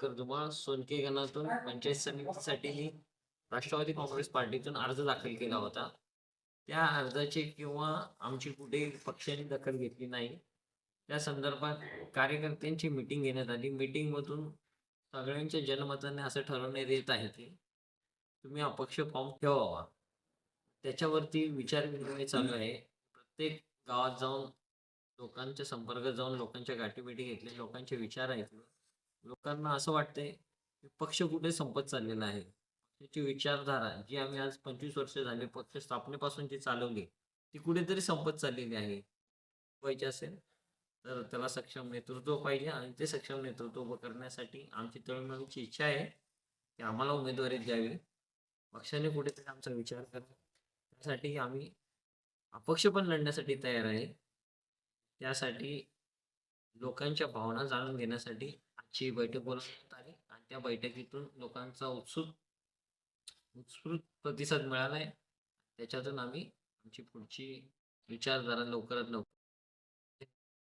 कर्दुमा सोनके गणातून पंचायत समितीसाठी मी राष्ट्रवादी काँग्रेस पार्टीतून अर्ज दाखल केला होता. त्या अर्जाची किंवा आमची कुठे पक्षाने दखल घेतली नाही. त्या संदर्भात कार्यकर्त्यांची मिटिंग घेण्यात आली. मिटिंगमधून सगळ्यांच्या जनमताने असं ठरवण्यात येत आहे की तुम्ही अपक्ष फॉर्म ठेवावा. त्याच्यावरती विचारविनिमय चालू आहे. प्रत्येक गावात जाऊन लोकांच्या संपर्क जाऊन लोकांच्या गाठीभेटी घेतल्या. लोकांचे विचार ऐकले लोकांना असं वाटतंय की पक्ष कुठे संपत चाललेला आहे? त्याची विचारधारा जी आम्ही आज पंचवीस वर्ष झाले पक्ष स्थापनेपासून जी चालवली ती कुठेतरी संपत चाललेली आहे. व्हायची असेल तर त्याला सक्षम नेतृत्व पाहिजे आणि ते सक्षम नेतृत्व उभं करण्यासाठी आमची तळमळीची इच्छा आहे की आम्हाला उमेदवारी द्यावी. पक्षाने कुठेतरी आमचा विचार करा त्यासाठी आम्ही अपक्ष पण लढण्यासाठी तयार आहे. त्यासाठी लोकांच्या भावना जाणून घेण्यासाठी ची बैठक बोलवण्यात आली आणि त्या बैठकीतून लोकांचा उत्सुक उत्स्फूर्त प्रतिसाद मिळाला आहे त्याच्यातून आम्ही आमची पुढची विचारधारा लवकरात लवकर